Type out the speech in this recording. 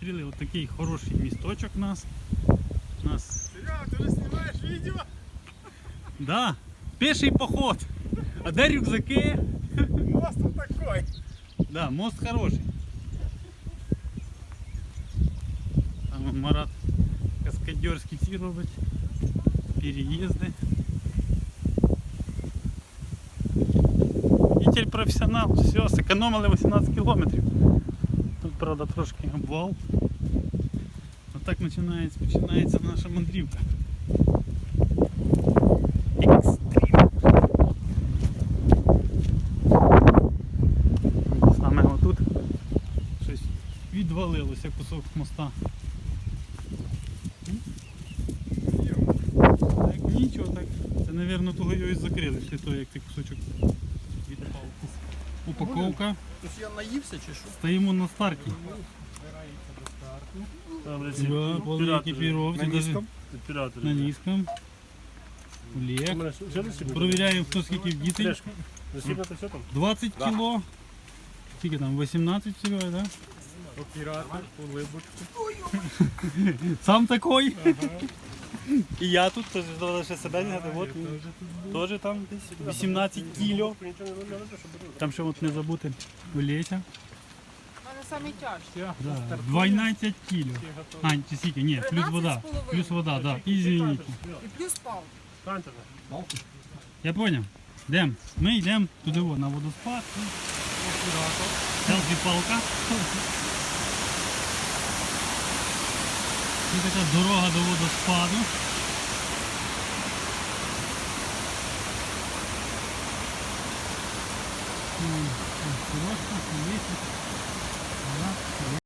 зустріли отакий хороший місточок у нас. У нас Серега, ты же снимаешь видео? Да, пеший поход. А де рюкзаки? Мост вот такой. Да, мост хороший. Там Марат каскадерські ці робить. Переїзди. Водитель професіонал, все, зекономили 18 кілометрів. Правда, трошки обвал. Отак починається, починається наша мандрівка. Саме отут щось відвалилося кусок моста. Так нічого так. Це, мабуть, того його і закрили, після того, як цей кусочок відпав. Упаковка. Тож я наївся чи що? Стоїмо на старті. Да, повні екіпіровці, даже на низькому. Олег. Провіряємо, хто скільки вдітий. Засібнати все там? 20 кіло. Скільки там? 18 всього, так? Да? Оператор, улыбочку. Сам такой. І я тут теж треба ще себе не от теж там десь 18 кіло. Там ще от не забути Олеся. У мене самі тяжкі. Да, 12 кіло. А, чи скільки? Ні, плюс вода. 13,5. Плюс вода, да. Извините. І плюс пал. Я понял. Йдемо. Ми йдемо туди о, на водоспад. Селфі палка. Це така дорога до водоспаду. Лісик. Вона